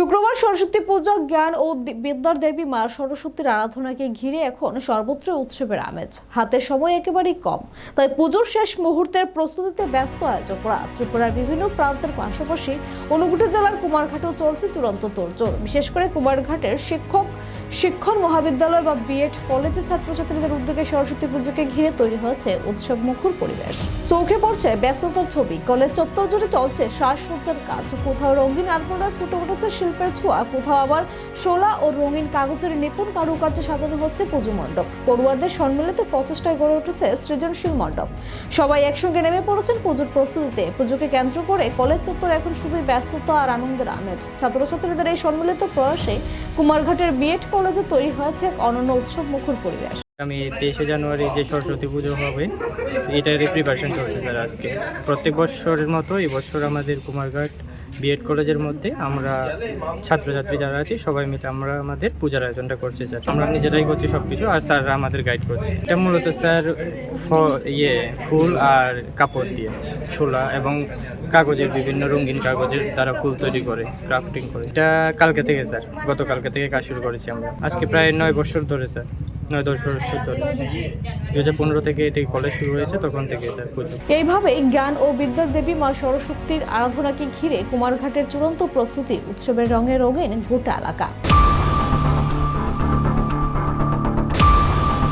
শুক্রবার সরস্বতী পূজা, জ্ঞান ও বিদ্যার দেবী মা সরস্বতীর আরাধনাকে ঘিরে এখন সর্বত্র উৎসবের আমেজ। হাতে সময় একেবারেই কম। তাই পুজোর শেষ মুহূর্তের প্রস্তুতিতে ব্যস্ত আয়োজকরা ত্রিপুরার বিভিন্ন প্রান্তের পাশাপাশি অনুগুটি জেলার কুমারঘাটেও চলছে চূড়ান্ত তোড়জোড়। বিশেষ করে কুমারঘাটের শিক্ষক, শিক্ষণ মহাবিদ্যালয় বা বিএড কলেজের ছাত্রছাত্রীদের উদ্যোগে সরস্বতী পুজোকে ঘিরে তৈরি হয়েছে উৎসব মুখর পরিবেশ। চোখে পড়ছে ব্যস্ততার ছবি। কলেজ চত্বর জুড়ে চলছে শ্বাসসজ্জার কাজ। কোথাও রঙিন আলপনায় ফুটে উঠেছে শিল্পের ছোঁয়া, কোথাও আবার শোলা ও রঙিন কাগজের নিপুণ কারুকার্যে সাজানো হচ্ছে পুজো মণ্ডপ। পড়ুয়াদের সম্মিলিত প্রচেষ্টায় গড়ে উঠেছে সৃজনশীল মণ্ডপ। সবাই একসঙ্গে নেমে পড়েছেন পুজোর প্রস্তুতিতে। পুজোকে কেন্দ্র করে কলেজ চত্বর এখন শুধুই ব্যস্ততা আর আনন্দের আমেজ। ছাত্রছাত্রীদের এই সম্মিলিত প্রয়াসে কুমারঘাটের বিএড কলেজে তৈরি হয়েছে এক অনন্য উৎসব মুখর পরিবেশ। আমি তেইশে জানুয়ারি যে সরস্বতী পুজো হবে, এটারই প্রিপারেশন চলছে স্যার আজকে। প্রত্যেক বছরের মতো এই বছর আমাদের কুমারঘাট বিএড কলেজের মধ্যে আমরা ছাত্রছাত্রী যারা আছি, সবাই মিলে আমরা আমাদের পূজার আয়োজনটা করছি স্যার আমরা নিজেরাই করছি সব কিছু আর স্যাররা আমাদের গাইড করছে। এটা মূলত স্যার ইয়ে ফুল আর কাপড় দিয়ে, শোলা এবং কাগজের বিভিন্ন রঙিন কাগজের দ্বারা ফুল তৈরি করে ক্রাফটিং করে। এটা কালকে থেকে স্যার গতকালকে থেকে কাজ শুরু করেছি আমরা। আজকে প্রায় নয় বছর ধরে স্যার নয় দশ বছর ধরে। দু হাজার পনেরো থেকে এটি কলেজ শুরু হয়েছে, তখন থেকে স্যার এইভাবেই জ্ঞান ও বিদ্যার দেবী মা সরস্বতীর আরাধনাকে ঘিরে কুমারঘাটের চূড়ান্ত প্রস্তুতি উৎসবের রঙে রঙিন গোটা এলাকা।